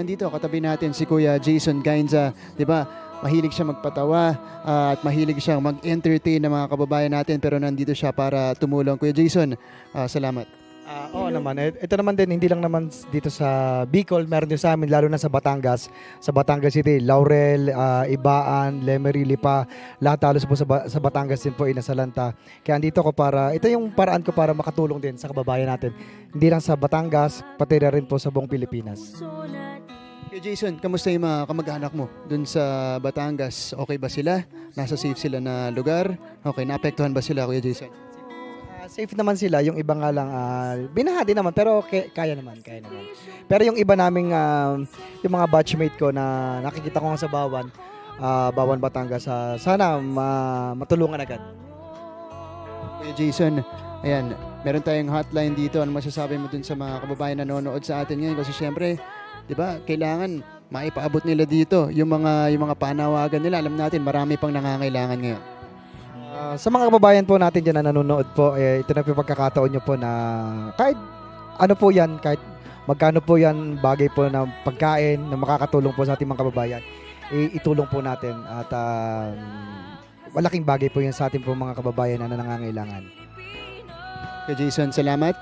nandito katabi natin si Kuya Jason Gainza, 'di ba? Mahilig siya magpatawa ah, at mahilig siyang mag-entertain ng mga kababayan natin pero nandito siya para tumulong. Kuya Jason, ah, salamat. Ah, oo naman. Eh, Ito naman din, hindi lang naman dito sa Bicol, meron din sa amin, lalo na sa Batangas. Sa Batangas City, Laurel, ah, Ibaan, Lemery, Lipa, lahat halos po sa, Ba- sa Batangas din po inasalanta. Kaya andito ko para, ito yung paraan ko para makatulong din sa kababayan natin. Hindi lang sa Batangas, pati na rin po sa buong Pilipinas. Kuya Jason, kamusta yung mga kamag-anak mo dun sa Batangas? Okay ba sila? Nasa safe sila na lugar? Okay, naapektuhan ba sila, Kuya Jason? Ah, safe naman sila, yung iba nga lang, ah, binaha din naman, pero ke- kaya naman, kaya naman. Pero yung iba naming, ah, yung mga batchmate ko na nakikita ko nga sa Bawan, ah, Bawan Batangas, ah, sana ma- matulungan agad. Kuya Jason, ayan, meron tayong hotline dito. Ano masasabi mo dun sa mga kababayan na nanonood sa atin ngayon? Kasi syempre, di ba, kailangan maipaabot nila dito yung mga, yung mga panawagan nila. Alam natin, marami pang nangangailangan ngayon. Ah, sa mga kababayan po natin dyan na nanonood po, eh, ito na po pagkakataon nyo po na kahit ano po yan, kahit magkano po yan bagay po na pagkain na makakatulong po sa ating mga kababayan, eh, itulong po natin at ah, malaking bagay po yan sa ating po mga kababayan na nangangailangan. Kuya Jason, salamat.